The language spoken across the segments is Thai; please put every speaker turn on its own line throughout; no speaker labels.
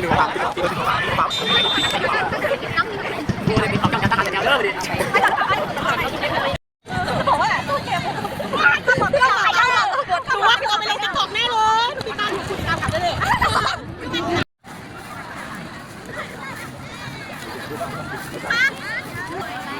่หนูปั๊บปั๊บปั๊บปั๊บ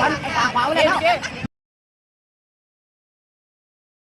快，快快！